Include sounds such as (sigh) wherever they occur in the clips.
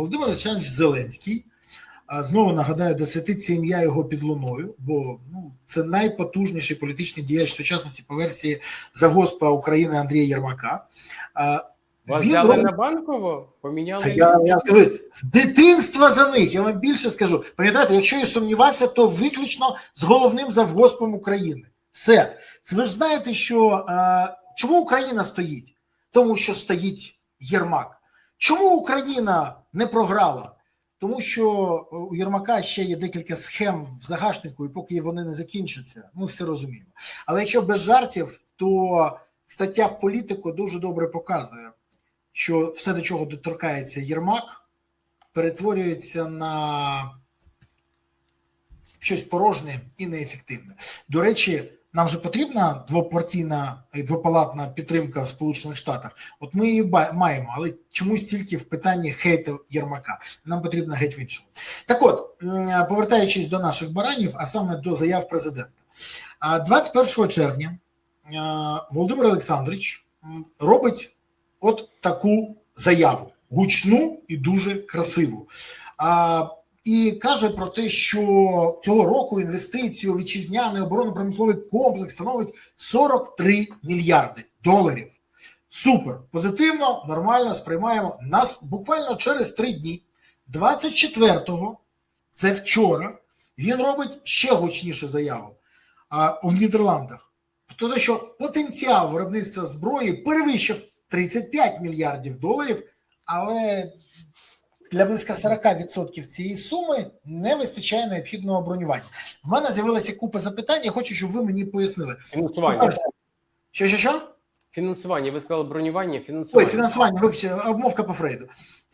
Володимир Олександрович Зеленський. Знову нагадаю, де святиться ім'я його під луною, бо ну це найпотужніший політичний діяч сучасності по версії загоспа України Андрія Єрмака. Вас він взяли робить- на банково, поміняли. Та я, я скажу, з дитинства за них, я вам більше скажу. Пам'ятаєте, якщо я сумнівався, то виключно з головним завгоспом України. Все. Це ви ж знаєте, що е, чому Україна стоїть? Тому що стоїть Єрмак. Чому Україна не програла? Тому що у Єрмака ще є декілька схем в загашнику, і поки вони не закінчаться, ми все розуміємо. Але якщо без жартів, то стаття в політику дуже добре показує, що все, до чого доторкається Єрмак, перетворюється на щось порожнє і неефективне. До речі, нам же потрібна двопартійна і двопалатна підтримка в Сполучених Штатах. От ми її маємо, але чомусь тільки в питанні хейту Єрмака. Нам потрібно геть в іншому. Так от, повертаючись до наших баранів, а саме до заяв президента. 21 червня Володимир Олександрович робить от таку заяву, гучну і дуже красиву. І каже про те, що цього року інвестиції у вітчизняний оборонно-промисловий комплекс становить 43 мільярди доларів. Супер, позитивно, нормально сприймаємо. Нас буквально через три дні, 24-го, це вчора, він робить ще гучнішу заяву а, у Нідерландах. Про те, що потенціал виробництва зброї перевищив 35 мільярдів доларів, але для близько 40% цієї суми не вистачає необхідного бронювання. В мене з'явилася купа запитань. Я хочу, щоб ви мені пояснили. Фінансування. Що, що, що? Фінансування. Ви сказали бронювання, Ой, фінансування. фінансування, вибачте, обмовка по Фрейду.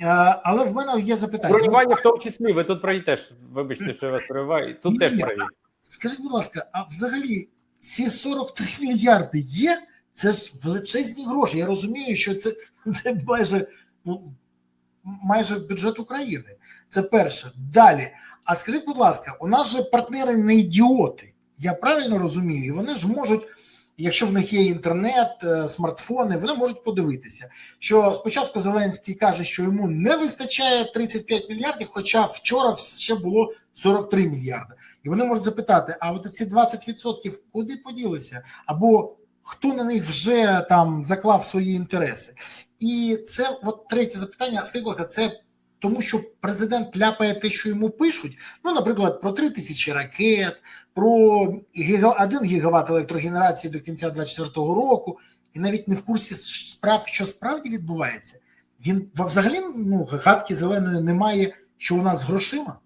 Е, Але в мене є запитання. Бронювання в тому числі. Ви тут праві теж. Вибачте, що я вас перебиваю. Тут Ні, теж праві. Скажіть, будь ласка, а взагалі ці 43 мільярди є? Це ж величезні гроші. Я розумію, що це, це майже, ну, майже бюджет України. Це перше. Далі. А скажіть, будь ласка, у нас же партнери не ідіоти. Я правильно розумію, і вони ж можуть, якщо в них є інтернет, е, смартфони, вони можуть подивитися. Що спочатку Зеленський каже, що йому не вистачає 35 мільярдів, хоча вчора ще було 43 мільярди. І вони можуть запитати: а от ці 20% куди поділися? Або хто на них вже там заклав свої інтереси? І це от третє запитання. Скажіть, це тому, що президент ляпає те, що йому пишуть. Ну, наприклад, про 3 тисячі ракет, про гіга, 1 гігават електрогенерації до кінця 2024 року, і навіть не в курсі справ, що справді відбувається. Він взагалі ну, гадки зеленої немає, що у нас з грошима.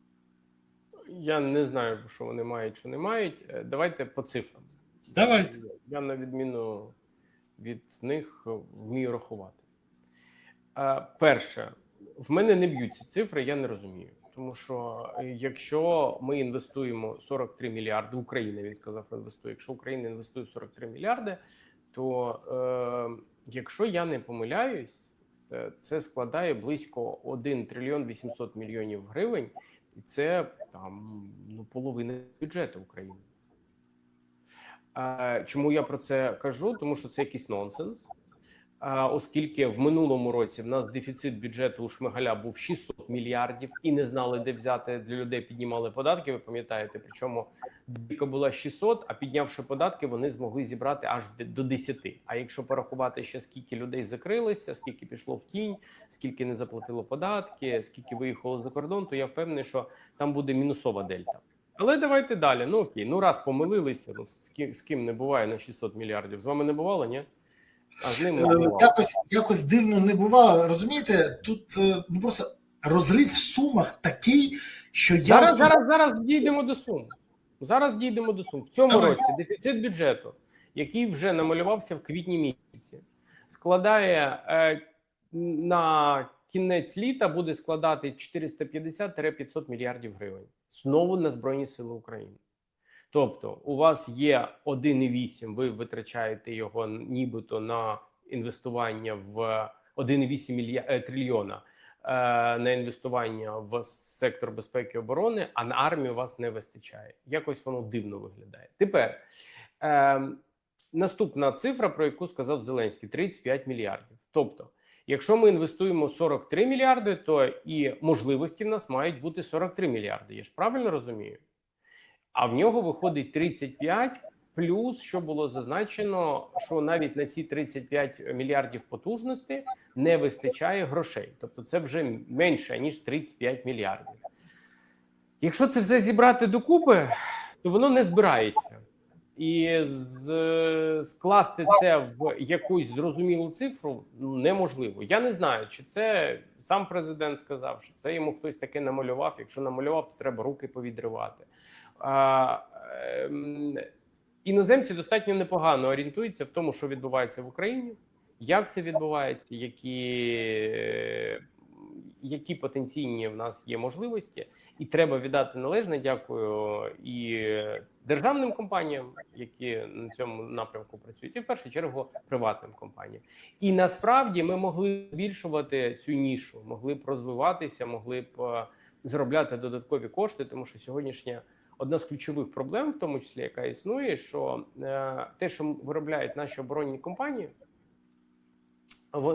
Я не знаю, що вони мають, що не мають. Е, Давайте по цифрам. Давайте. Я на відміну від них вмію рахувати. Е, Перше, в мене не б'ють ці цифри, я не розумію. Тому що е, якщо ми інвестуємо 43 мільярди, Україна він сказав, інвестує. Якщо Україна інвестує 43 мільярди, то е, якщо я не помиляюсь, е, це складає близько 1 трильйон 800 мільйонів гривень, і це там ну половина бюджету України. Е, Чому я про це кажу? Тому що це якийсь нонсенс. Оскільки в минулому році в нас дефіцит бюджету у Шмигаля був 600 мільярдів і не знали, де взяти для людей, піднімали податки. Ви пам'ятаєте? Причому дика була 600, а піднявши податки, вони змогли зібрати аж до 10. А якщо порахувати ще скільки людей закрилися, скільки пішло в тінь, скільки не заплатило податки, скільки виїхало за кордон, то я впевнений, що там буде мінусова дельта. Але давайте далі. Ну окей, ну раз помилилися. Ну з ким не буває на 600 мільярдів. З вами не бувало, ні? А з ним не Е, якось якось дивно не бувало. Розумієте, тут е, ну просто розрив в сумах такий, що я Зараз, зараз, зараз дійдемо до сум. Зараз дійдемо до сум. В цьому Давай. році дефіцит бюджету, який вже намалювався в квітні місяці, складає е, на кінець літа буде складати 450-500 мільярдів гривень. Знову на Збройні Сили України. Тобто, у вас є 1,8, ви витрачаєте його нібито на інвестування в 1,8 мілья... е, трильйона е, на інвестування в сектор безпеки і оборони, а на армію у вас не вистачає. Якось воно дивно виглядає. Тепер е, наступна цифра, про яку сказав Зеленський: 35 мільярдів. Тобто, Якщо ми інвестуємо 43 мільярди, то і можливості в нас мають бути 43 мільярди. Я ж правильно розумію? А в нього виходить 35, плюс, що було зазначено, що навіть на ці 35 мільярдів потужності не вистачає грошей. Тобто це вже менше ніж 35 мільярдів. Якщо це все зібрати докупи, то воно не збирається. І з, скласти це в якусь зрозумілу цифру неможливо. Я не знаю, чи це сам президент сказав, що це йому хтось таке намалював. Якщо намалював, то треба руки повідривати. А, ем, іноземці достатньо непогано орієнтуються в тому, що відбувається в Україні, як це відбувається, які, які потенційні в нас є можливості, і треба віддати належне. Дякую і державним компаніям, які на цьому напрямку працюють, і в першу чергу приватним компаніям. І насправді ми могли збільшувати цю нішу, могли б розвиватися, могли б е, заробляти додаткові кошти, тому що сьогоднішня одна з ключових проблем, в тому числі яка існує, що е, те, що виробляють наші оборонні компанії,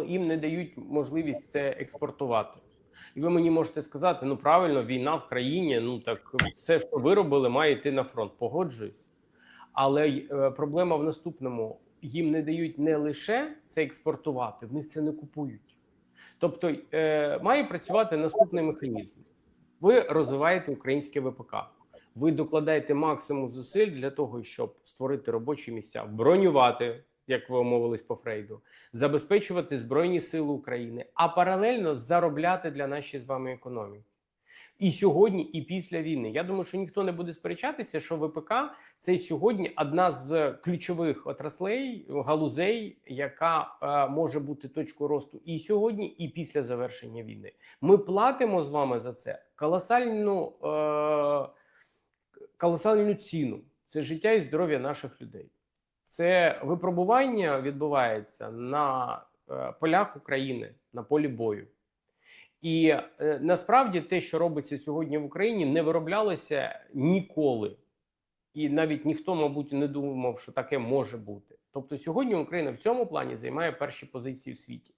їм не дають можливість це експортувати. І ви мені можете сказати: ну правильно, війна в країні, ну так все, що виробили, має йти на фронт. Погоджуюсь. Але е, проблема в наступному: їм не дають не лише це експортувати, в них це не купують. Тобто е, має працювати наступний механізм: ви розвиваєте українське ВПК. Ви докладаєте максимум зусиль для того, щоб створити робочі місця, бронювати, як ви умовились по Фрейду, забезпечувати збройні сили України, а паралельно заробляти для нашої з вами економіки. І сьогодні, і після війни. Я думаю, що ніхто не буде сперечатися, що ВПК це сьогодні одна з ключових отраслей, галузей, яка е, може бути точкою росту і сьогодні, і після завершення війни. Ми платимо з вами за це колосальну, е, колосальну ціну. Це життя і здоров'я наших людей. Це випробування відбувається на е, полях України на полі бою. І е, насправді те, що робиться сьогодні в Україні, не вироблялося ніколи. І навіть ніхто, мабуть, не думав, що таке може бути. Тобто, сьогодні Україна в цьому плані займає перші позиції в світі.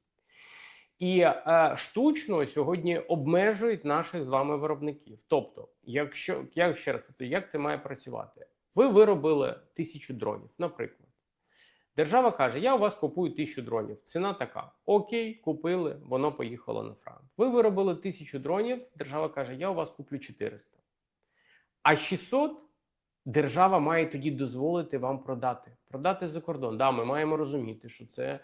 І е, штучно сьогодні обмежують наших з вами виробників. Тобто, якщо я ще раз повторю, як це має працювати? Ви виробили тисячу дронів, наприклад. Держава каже: Я у вас купую тисячу дронів. Ціна така: Окей, купили, воно поїхало на фронт. Ви виробили тисячу дронів. Держава каже: Я у вас куплю 400. А 600 держава має тоді дозволити вам продати. Продати за кордон. Да, ми маємо розуміти, що це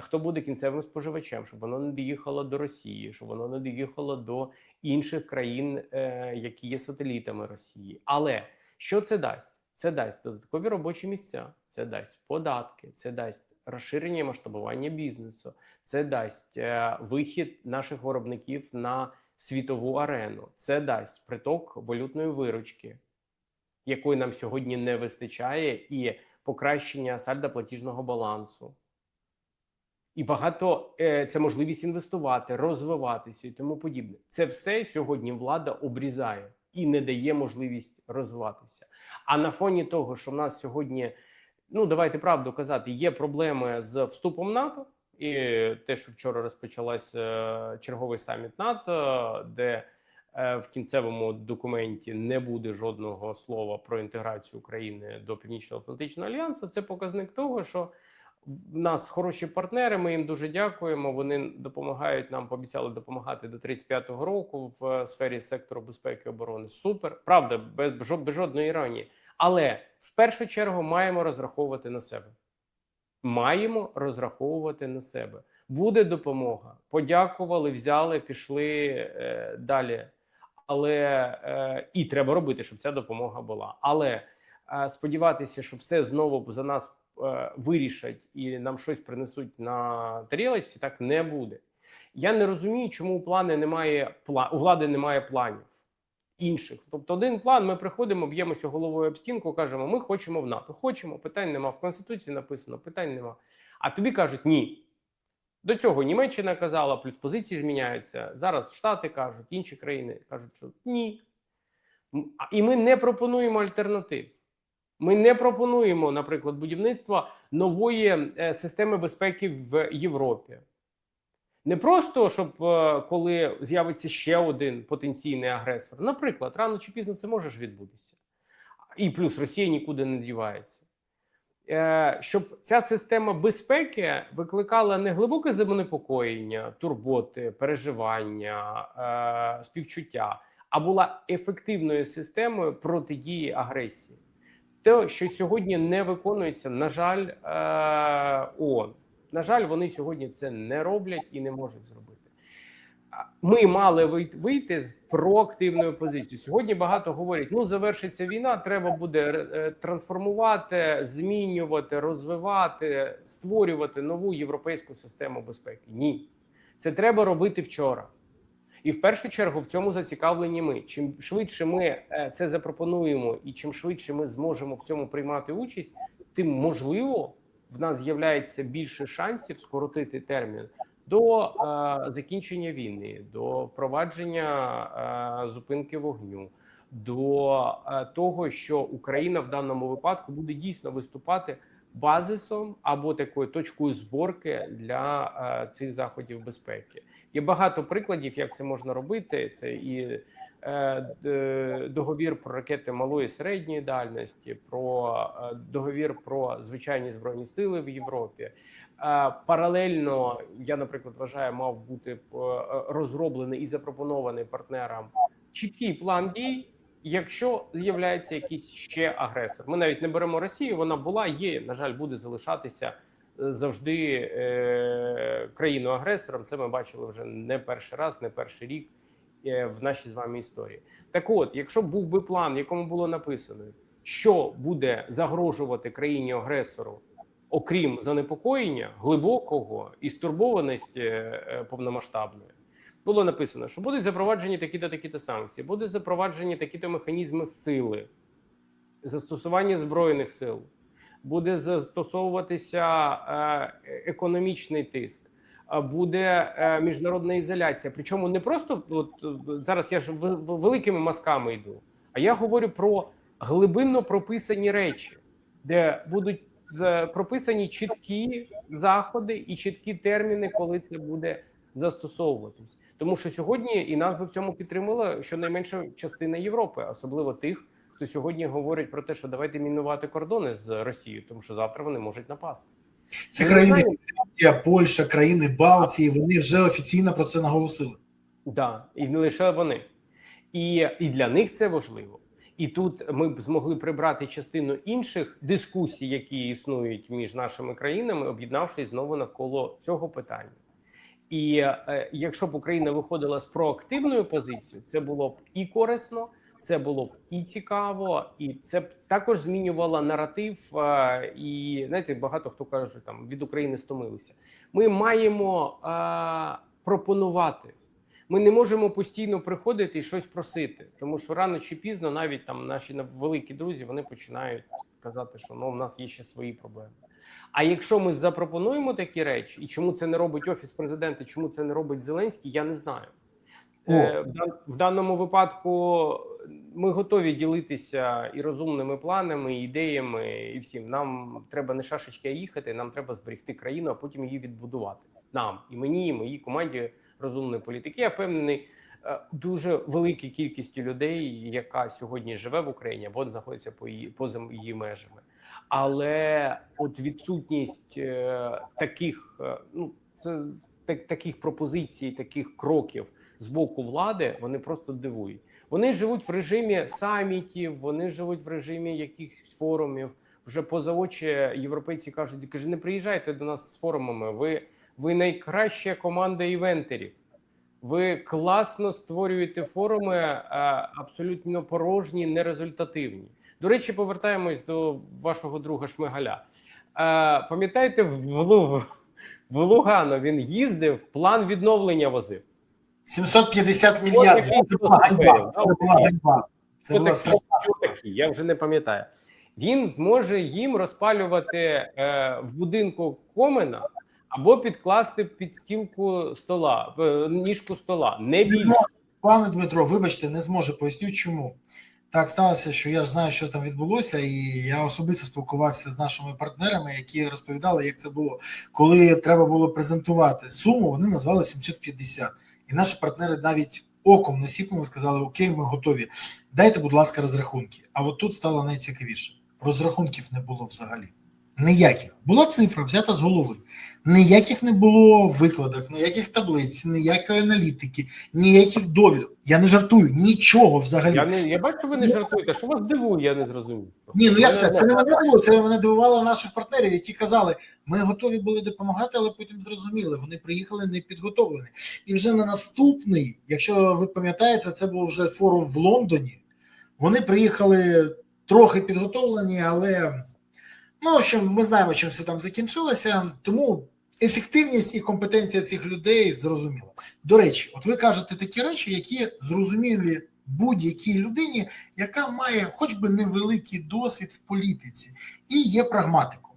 хто буде кінцевим споживачем, щоб воно не доїхало до Росії, щоб воно не доїхало до інших країн, е, які є сателітами Росії. Але що це дасть? Це дасть додаткові робочі місця, це дасть податки, це дасть розширення масштабування бізнесу, це дасть е, вихід наших виробників на світову арену, це дасть приток валютної виручки, якої нам сьогодні не вистачає, і покращення сальда платіжного балансу. І багато е, це можливість інвестувати, розвиватися і тому подібне. Це все сьогодні влада обрізає і не дає можливість розвиватися. А на фоні того, що в нас сьогодні, ну давайте правду казати, є проблеми з вступом НАТО, і те, що вчора розпочалась е, черговий саміт НАТО, де е, в кінцевому документі не буде жодного слова про інтеграцію України до Північно-Атлантичного альянсу, це показник того, що в нас хороші партнери. Ми їм дуже дякуємо. Вони допомагають нам, пообіцяли допомагати до 35-го року в е, сфері сектору безпеки і оборони. Супер, правда, без, без жодної іронії. Але в першу чергу маємо розраховувати на себе. Маємо розраховувати на себе. Буде допомога. Подякували, взяли, пішли е, далі. Але е, і треба робити, щоб ця допомога була. Але е, сподіватися, що все знову за нас вирішать і нам щось принесуть на тарілочці, так не буде. Я не розумію, чому у плани немає у влади немає планів інших. Тобто, один план: ми приходимо, б'ємося головою об стінку, кажемо, ми хочемо в НАТО. Хочемо, питань нема. В Конституції написано, питань нема. А тобі кажуть ні. До цього Німеччина казала, плюс позиції ж міняються. Зараз Штати кажуть, інші країни кажуть, що ні. І ми не пропонуємо альтернатив. Ми не пропонуємо, наприклад, будівництва нової е, системи безпеки в Європі. Не просто щоб е, коли з'явиться ще один потенційний агресор. Наприклад, рано чи пізно це може ж відбутися, і плюс Росія нікуди не дівається. Е, Щоб ця система безпеки викликала не глибоке занепокоєння, турботи, переживання, співчуття, а була ефективною системою протидії агресії. Те, що сьогодні не виконується, на жаль, е, ООН. На жаль, вони сьогодні це не роблять і не можуть зробити. Ми мали вийти з проактивною позицією. Сьогодні багато говорять: ну завершиться війна, треба буде е, трансформувати, змінювати, розвивати, створювати нову європейську систему безпеки. Ні, це треба робити вчора. І в першу чергу в цьому зацікавлені ми. Чим швидше ми е, це запропонуємо, і чим швидше ми зможемо в цьому приймати участь, тим можливо в нас з'являється більше шансів скоротити термін до е, закінчення війни, до впровадження е, зупинки вогню, до е, того, що Україна в даному випадку буде дійсно виступати базисом або такою точкою зборки для е, цих заходів безпеки. Є багато прикладів, як це можна робити. Це і е, договір про ракети малої середньої дальності, про е, договір про звичайні збройні сили в Європі. Е, Паралельно я, наприклад, вважаю, мав бути е, розроблений і запропонований партнерам чіткий план дій. Якщо з'являється якийсь ще агресор, ми навіть не беремо Росію. Вона була, є. На жаль, буде залишатися е, завжди е, країною агресором. Це ми бачили вже не перший раз, не перший рік е, в нашій з вами історії. Так, от, якщо був би план, якому було написано, що буде загрожувати країні агресору, окрім занепокоєння глибокого і стурбованості е, повномасштабної. Було написано, що будуть запроваджені такі-то такі-то санкції, будуть запроваджені такі-то механізми сили, застосування збройних сил, буде застосовуватися е, економічний тиск, буде е, міжнародна ізоляція. Причому не просто от е, зараз я ж великими мазками йду, а я говорю про глибинно прописані речі, де будуть з- прописані чіткі заходи і чіткі терміни, коли це буде застосовуватись. Тому що сьогодні і нас би в цьому підтримала щонайменша частина Європи, особливо тих, хто сьогодні говорить про те, що давайте мінувати кордони з Росією, тому що завтра вони можуть напасти. Це Ми країни. Польща, країни Балтії. Вони вже офіційно про це наголосили. Да, і не лише вони. І, і для них це важливо. І тут ми б змогли прибрати частину інших дискусій, які існують між нашими країнами, об'єднавшись знову навколо цього питання. І е, якщо б Україна виходила з проактивною позицією, це було б і корисно, це було б і цікаво, і це б також змінювало наратив. Е, і знаєте, багато хто каже, там від України стомилися. Ми маємо е, пропонувати. Ми не можемо постійно приходити і щось просити, тому що рано чи пізно навіть там наші великі друзі вони починають казати, що ну в нас є ще свої проблеми. А якщо ми запропонуємо такі речі, і чому це не робить офіс президента, чому це не робить Зеленський, я не знаю. Е, в, даному випадку ми готові ділитися і розумними планами, і ідеями, і всім. Нам треба не шашечки, а їхати. Нам треба зберегти країну, а потім її відбудувати. Нам і мені, і моїй команді розумної політики. Я впевнений, дуже великій кількості людей, яка сьогодні живе в Україні або знаходиться по її поза її межами. Але от відсутність е, таких, е, ну це так, таких пропозицій, таких кроків з боку влади, вони просто дивують. Вони живуть в режимі самітів, вони живуть в режимі якихось форумів. Вже поза очі європейці кажуть, каже, не приїжджайте до нас з форумами. Ви, ви найкраща команда івентерів. Ви класно створюєте форуми, е, абсолютно порожні, нерезультативні. До речі, повертаємось до вашого друга Шмигаля. Е, Пам'ятаєте, в, Лу- Лугано він їздив, план відновлення возив. 750 мільярдів. Це була ганьба. Це була ганьба. Це була такий? Я вже не пам'ятаю. Він зможе їм розпалювати е, в будинку комина або підкласти під стілку стола, е, ніжку стола. Не Не більше. Пане Дмитро, вибачте, не зможу. Поясню чому. так сталося, що я ж знаю, що там відбулося, і я особисто спілкувався з нашими партнерами, які розповідали, як це було. Коли треба було презентувати суму, вони назвали 750. І наші партнери навіть оком не сіпнули, сказали: Окей, ми готові. Дайте, будь ласка, розрахунки. А от тут стало найцікавіше: розрахунків не було взагалі. Ніяких. Була цифра взята з голови. Ніяких не було викладок, ніяких таблиць, ніякої аналітики, ніяких довідок. Я не жартую, нічого взагалі. Я не я бачу, ви не жартуєте. Що вас дивує, я не зрозумів. Ні, ну як це? Це не мене дивувало, це мене дивувало наших партнерів, які казали, ми готові були допомагати, але потім зрозуміли, вони приїхали не підготовлені. І вже на наступний, якщо ви пам'ятаєте, це був вже форум в Лондоні. Вони приїхали трохи підготовлені, але ну, в общем, ми знаємо, чим все там закінчилося. Тому ефективність і компетенція цих людей зрозуміла. До речі, от ви кажете такі речі, які зрозумілі будь-якій людині, яка має хоч би невеликий досвід в політиці і є прагматиком.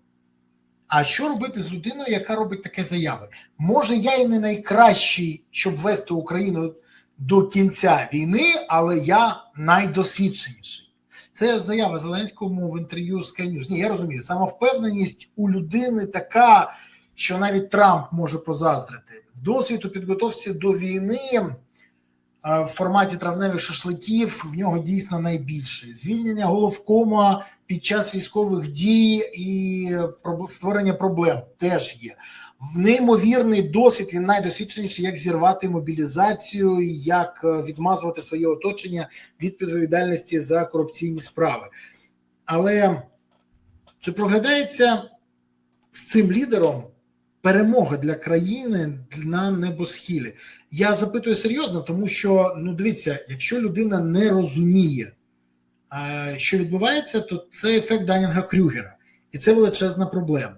А що робити з людиною, яка робить таке заяви? Може, я і не найкращий, щоб вести Україну до кінця війни, але я найдосвідченіший. Це заява Зеленському в інтерв'ю з Sky Ні, я розумію, самовпевненість у людини така, що навіть Трамп може позаздрити. Досвід у підготовці до війни в форматі травневих шашликів в нього дійсно найбільше. Звільнення головкома під час військових дій і проб- створення проблем теж є. Неймовірний досвід, він найдосвідченіший, як зірвати мобілізацію, як е, відмазувати своє оточення від відповідальності за корупційні справи. Але чи проглядається з цим лідером перемога для країни на небосхилі? Я запитую серйозно, тому що ну дивіться, якщо людина не розуміє, е, що відбувається, то це ефект Данінга Крюгера, і це величезна проблема.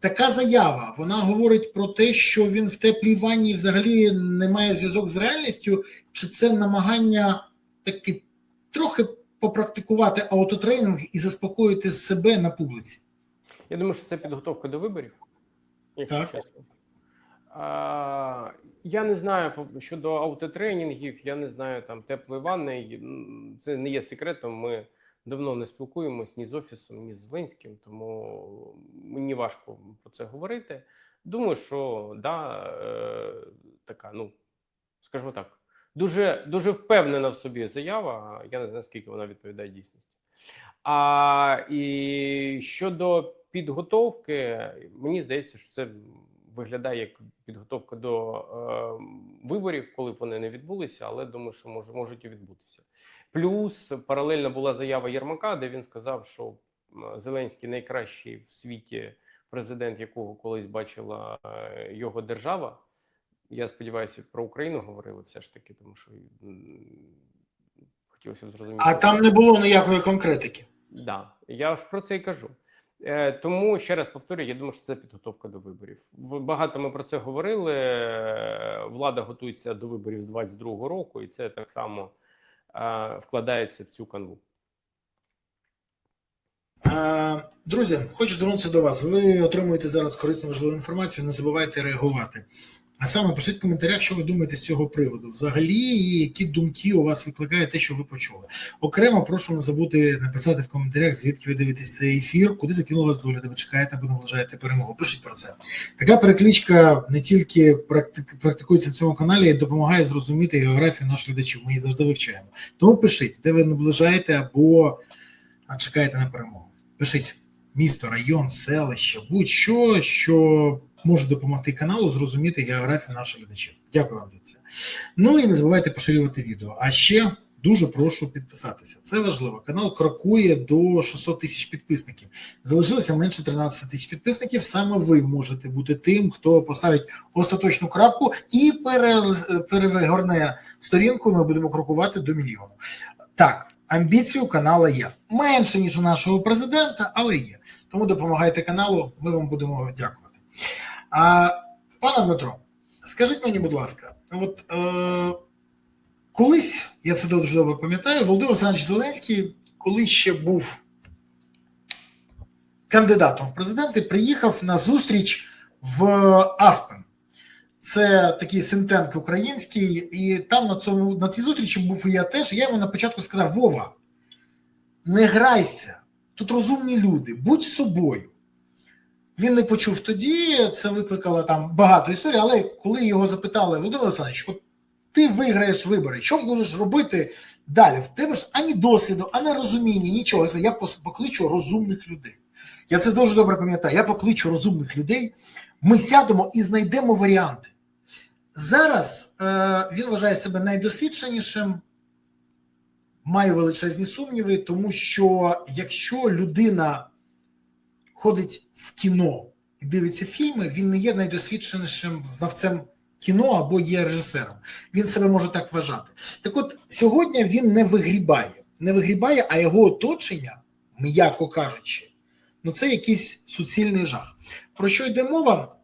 Така заява вона говорить про те, що він в теплій ванні взагалі не має зв'язок з реальністю, чи це намагання таки трохи попрактикувати аутотренінг і заспокоїти себе на публіці. Я думаю, що це підготовка до виборів, якщо Так. чесно. А, я не знаю щодо аутотренінгів, я не знаю там теплої ванни. Це не є секретом. Ми давно не спілкуємось ні з офісом, ні з Зеленським, тому мені важко про це говорити. Думаю, що да, е, така, ну скажімо так, дуже дуже впевнена в собі заява. Я не знаю, наскільки вона відповідає дійсності. А і щодо підготовки, мені здається, що це виглядає як підготовка до е, виборів, коли б вони не відбулися, але думаю, що може можуть і відбутися. Плюс паралельно була заява Єрмака, де він сказав, що Зеленський найкращий в світі президент, якого колись бачила е, його держава. Я сподіваюся, про Україну говорили все ж таки, тому що хотілося б зрозуміти. А там не було ніякої конкретики. Да, я ж про це і кажу. Е, тому ще раз повторюю, я думаю, що це підготовка до виборів. Багато ми про це говорили. Е, Влада готується до виборів з 22-го року, і це так само е, вкладається в цю канву. Друзі, хочу звернутися до вас. Ви отримуєте зараз корисну важливу інформацію. Не забувайте реагувати. А саме пишіть в коментарях, що ви думаєте з цього приводу. Взагалі, і які думки у вас викликає те, що ви почули. Окремо прошу не забути написати в коментарях, звідки ви дивитесь цей ефір, куди закинула вас доля, де ви чекаєте або наближаєте перемогу. Пишіть про це. Така перекличка не тільки практи- практикується в цьому каналі, й допомагає зрозуміти географію наших глядачів. Ми її завжди вивчаємо. Тому пишіть, де ви наближаєте або чекаєте на перемогу. Пишіть місто, район, селище, будь-що, що може допомогти каналу зрозуміти географію наших глядачів. Дякую вам за це. Ну і не забувайте поширювати відео. А ще дуже прошу підписатися. Це важливо. Канал крокує до 600 тисяч підписників. Залишилося менше 13 тисяч підписників. Саме ви можете бути тим, хто поставить остаточну крапку і пере- перегорне сторінку. Ми будемо крокувати до мільйону. Так, амбіції у каналу є менше ніж у нашого президента, але є. Тому допомагайте каналу. Ми вам будемо дякувати. А, пане Дмитро, скажіть мені, будь ласка, от е, колись я це дуже добре пам'ятаю, Володимир Олександрович Зеленський, коли ще був кандидатом в президенти, приїхав на зустріч в Аспен. Це такий синтенк український, і там на цьому на тій зустрічі був і я теж. і Я йому на початку сказав: Вова, не грайся, тут розумні люди, будь собою. Він не почув тоді, це викликало там багато історій, але коли його запитали, Володимир Олександрович, от ти виграєш вибори, що будеш робити далі? В тебе ж ані досвіду, ані розуміння, нічого. Я покличу розумних людей. Я це дуже добре пам'ятаю. Я покличу розумних людей, ми сядемо і знайдемо варіанти. Зараз е, він вважає себе найдосвідченішим, має величезні сумніви, тому що якщо людина ходить в кіно і дивиться фільми, він не є найдосвідченішим знавцем кіно або є режисером. Він себе може так вважати. Так от сьогодні він не вигрібає, не вигрібає, а його оточення, м'яко кажучи, ну це якийсь суцільний жах. Про що йде мова?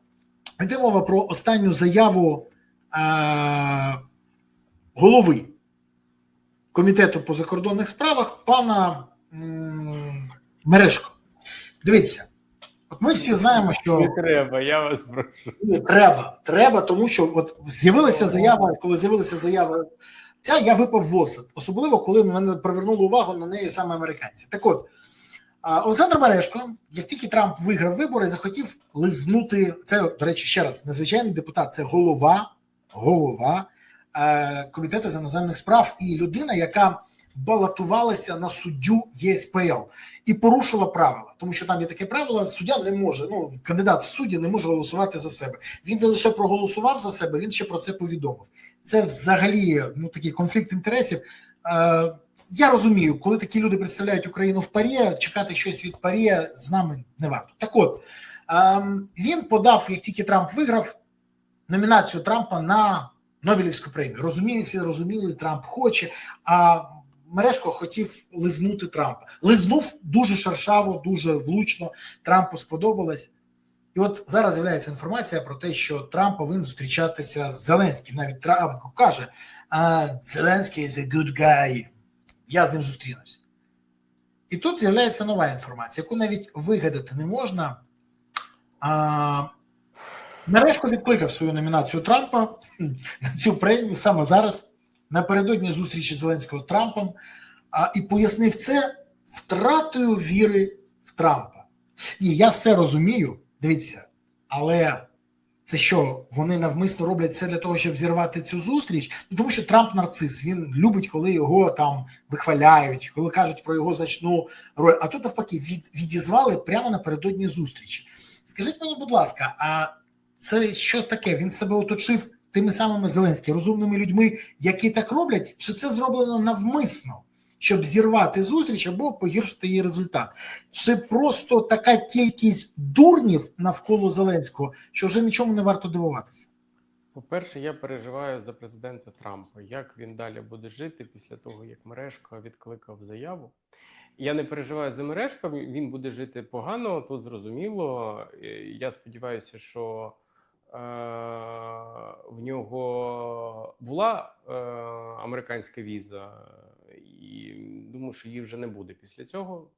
Йде мова про останню заяву е- голови комітету по закордонних справах пана Мережко. Дивіться, от ми всі знаємо, що Не треба, я вас прошу. Ні, треба, треба, тому що от з'явилася заява, коли з'явилася заява, ця я випав в осад, особливо коли мене привернули увагу на неї саме американці. Так от, Олександр Мережко, як тільки Трамп виграв вибори, захотів лизнути це, до речі, ще раз, незвичайний депутат, це голова, голова е, комітету з іноземних справ і людина, яка балотувалася на суддю ЄСПЛ і порушила правила, тому що там є таке правило: суддя не може, ну кандидат в судді не може голосувати за себе. Він не лише проголосував за себе, він ще про це повідомив. Це взагалі ну такий конфлікт інтересів. Е, я розумію, коли такі люди представляють Україну в парі, чекати щось від парі з нами не варто. Так от ем, він подав, як тільки Трамп виграв, номінацію Трампа на Нобелівську премію. Розуміли, всі розуміли, Трамп хоче. А Мережко хотів лизнути Трампа. Лизнув дуже шершаво, дуже влучно. Трампу сподобалось. І от зараз з'являється інформація про те, що Трамп повинен зустрічатися з Зеленським. Навіть Трамп каже: а, Зеленський is a good guy. Я з ним зустрінусь. І тут з'являється нова інформація, яку навіть вигадати не можна. А, Мережко відкликав свою номінацію Трампа (laughs) на цю премію саме зараз, напередодні зустрічі Зеленського з Трампом, а, і пояснив це втратою віри в Трампа. Ні, я все розумію, дивіться, але це що, вони навмисно роблять це для того, щоб зірвати цю зустріч? Ну, тому що Трамп нарцис, він любить, коли його там вихваляють, коли кажуть про його значну роль. А тут навпаки від, відізвали прямо напередодні зустрічі. Скажіть мені, будь ласка, а це що таке? Він себе оточив тими самими Зеленськими розумними людьми, які так роблять, чи це зроблено навмисно, щоб зірвати зустріч або погіршити її результат? Чи просто така кількість дурнів навколо Зеленського, що вже нічому не варто дивуватися? По-перше, я переживаю за президента Трампа. Як він далі буде жити після того, як Мережко відкликав заяву? Я не переживаю за Мережко, він буде жити погано, тут зрозуміло. Е, Я сподіваюся, що в нього була е, американська віза, і думаю, що її вже не буде після цього,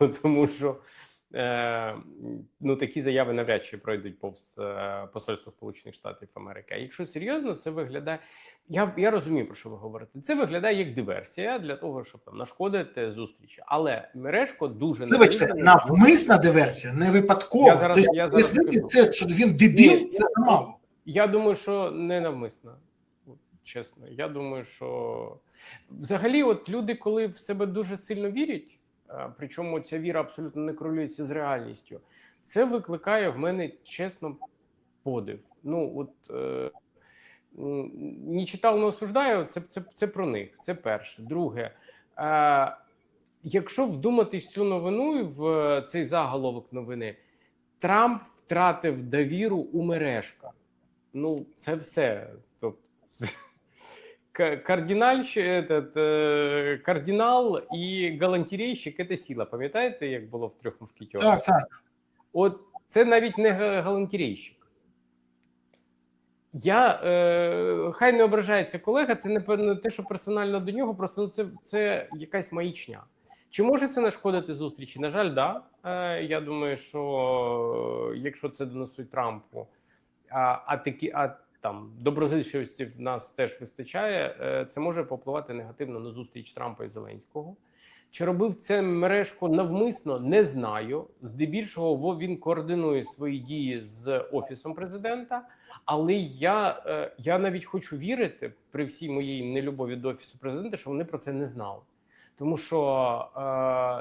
(laughs) тому що е, ну, такі заяви навряд чи пройдуть повз е, посольство Сполучених Штатів Америки. А якщо серйозно, це виглядає. Я, я розумію, про що ви говорите. Це виглядає як диверсія для того, щоб там нашкодити зустрічі. Але мережко дуже Вибачте, навмисна диверсія, не випадково. Я зараз- Тобто, я зараз пояснити це, що він дебіл, Ні, це замало. Я думаю, що не навмисно. От, Чесно, я думаю, що взагалі, от люди, коли в себе дуже сильно вірять, причому ця віра абсолютно не корелюється з реальністю, це викликає в мене чесно подив. Ну от е, не читав, не осуждаю. Це, це, це про них. Це перше. Друге, е, якщо вдуматись в цю новину в е, цей заголовок новини, Трамп втратив довіру у мережка. Ну, це все. Тобто, (laughs) ка- кардинальщ- этот, е, кардинал і галантерейщик це сила. Пам'ятаєте, як було в трьох мушкетерах? Так, так. От це навіть не га- галантерейщик. Я е, хай не ображається колега, це не те, що персонально до нього, просто ну, це, це якась маячня. Чи може це нашкодити зустрічі? На жаль, да. Е, я думаю, що е, якщо це донесуть Трампу, а, а такі, а там доброзичливості в нас теж вистачає. е, Це може попливати негативно на зустріч Трампа і Зеленського. Чи робив це мережко навмисно? Не знаю. Здебільшого він координує свої дії з офісом президента. Але я, е, я навіть хочу вірити при всій моїй нелюбові до офісу президента, що вони про це не знали. Тому що е,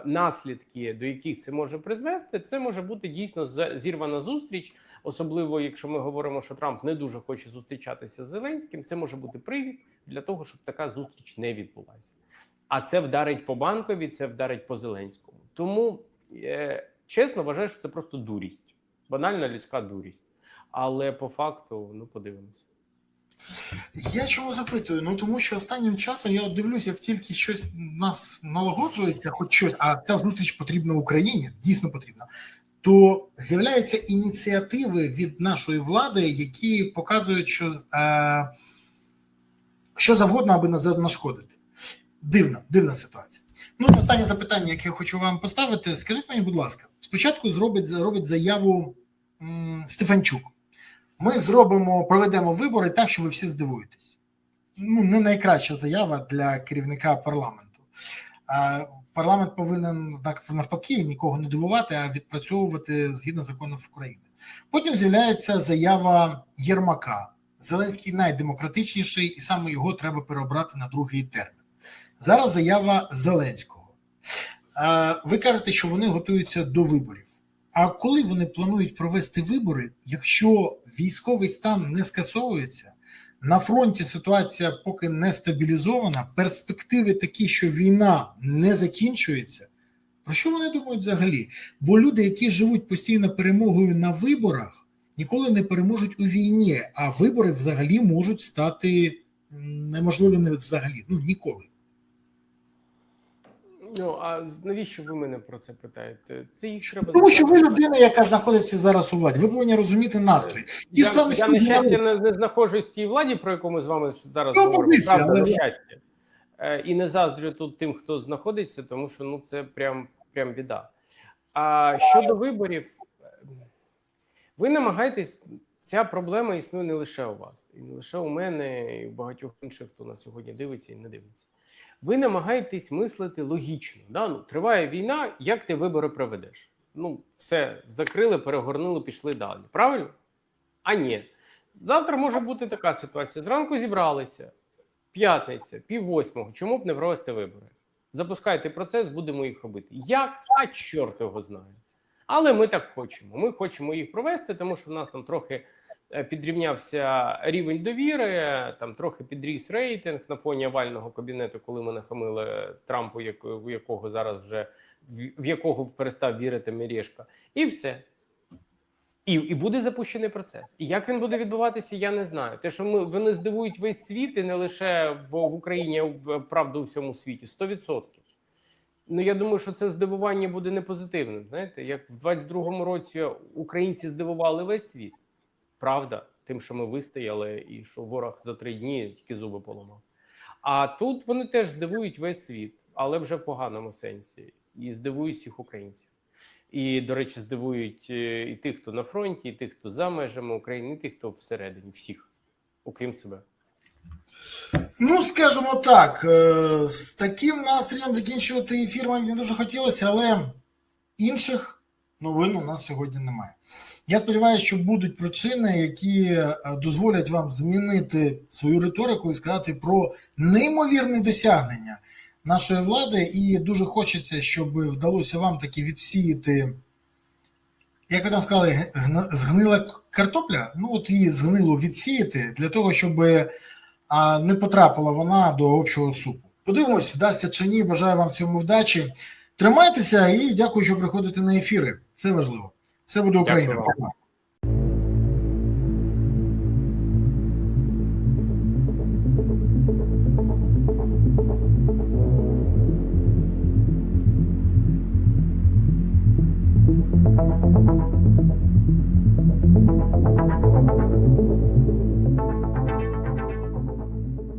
наслідки, до яких це може призвести, це може бути дійсно зірвана зустріч, особливо якщо ми говоримо, що Трамп не дуже хоче зустрічатися з Зеленським. Це може бути привід для того, щоб така зустріч не відбулася. А це вдарить по банкові, це вдарить по Зеленському. Тому е, чесно вважаю, що це просто дурість, банальна людська дурість. Але по факту, ну подивимось. Я чому запитую? Ну тому що останнім часом я от дивлюсь, як тільки щось нас налагоджується, хоч щось, а ця зустріч потрібна Україні, дійсно потрібна, то з'являються ініціативи від нашої влади, які показують, що е, що завгодно, аби на- нашкодити. Дивна, дивна ситуація. Ну, останнє запитання, яке я хочу вам поставити. Скажіть мені, будь ласка, спочатку зробить, зробить заяву м, Стефанчук. Ми зробимо, проведемо вибори так, що ви всі здивуєтесь. Ну, не найкраща заява для керівника парламенту. Парламент повинен знак- навпаки нікого не дивувати, а відпрацьовувати згідно законів України. Потім з'являється заява Єрмака. Зеленський найдемократичніший, і саме його треба переобрати на другий термін. Зараз заява Зеленського. Ви кажете, що вони готуються до виборів. А коли вони планують провести вибори, якщо військовий стан не скасовується, на фронті ситуація поки не стабілізована, перспективи такі, що війна не закінчується. Про що вони думають взагалі? Бо люди, які живуть постійно перемогою на виборах, ніколи не переможуть у війні, а вибори взагалі можуть стати неможливими взагалі. Ну ніколи. Ну а навіщо ви мене про це питаєте? Це їх треба Тому що ви людина, яка знаходиться зараз у владі. Ви повинні розуміти настрій. Ті Я, ж самі я на щастя не, не знаходжусь в тій владі, про яку ми з вами зараз Ну, говоримо. позиція, Правда, але на щастя. Е, І не заздрю тут тим, хто знаходиться, тому що ну це прям, прям біда. А щодо виборів, е, ви намагаєтесь. Ця проблема існує не лише у вас, і не лише у мене, і у багатьох інших, хто нас сьогодні дивиться і не дивиться. Ви намагаєтесь мислити логічно. Да? Ну, триває війна, як ти вибори проведеш? Ну, все, закрили, перегорнули, пішли далі. Правильно? А ні. Завтра може бути така ситуація. Зранку зібралися, п'ятниця, пів восьмого. Чому б не провести вибори? Запускайте процес, будемо їх робити. Як? А чорт його знає. Але ми так хочемо. Ми хочемо їх провести, тому що в нас там трохи підрівнявся рівень довіри, там трохи підріс рейтинг на фоні овального кабінету, коли ми нахамили Трампу, в якого зараз вже в- якого перестав вірити Мережка, і все. І, і буде запущений процес. І як він буде відбуватися, я не знаю. Те, що ми вони здивують весь світ, і не лише в, в Україні, а в- правда у всьому світі, 100%. Ну я думаю, що це здивування буде не позитивним. Знаєте, як в 22-му році українці здивували весь світ. Правда, тим, що ми вистояли, і що ворог за три дні тільки зуби поламав. А тут вони теж здивують весь світ, але вже в поганому сенсі, і здивують всіх українців. І, до речі, здивують е, і тих, хто на фронті, і тих, хто за межами України, і тих, хто всередині, всіх, окрім себе. Ну, скажімо так, е, з таким настроєм закінчувати ефір мені дуже хотілося, але інших новин у нас сьогодні немає. Я сподіваюся, що будуть причини, які е, дозволять вам змінити свою риторику і сказати про неймовірне досягнення нашої влади. І дуже хочеться, щоб вдалося вам таки відсіяти. Як ви там сказали, згнила картопля? Ну, от її згнилу відсіяти для того, щоб не потрапила вона до общого супу. Подивимось, вдасться чи ні. Бажаю вам цьому вдачі. Тримайтеся і дякую, що приходите на ефіри. Все важливо. Все буде Україна. Дякую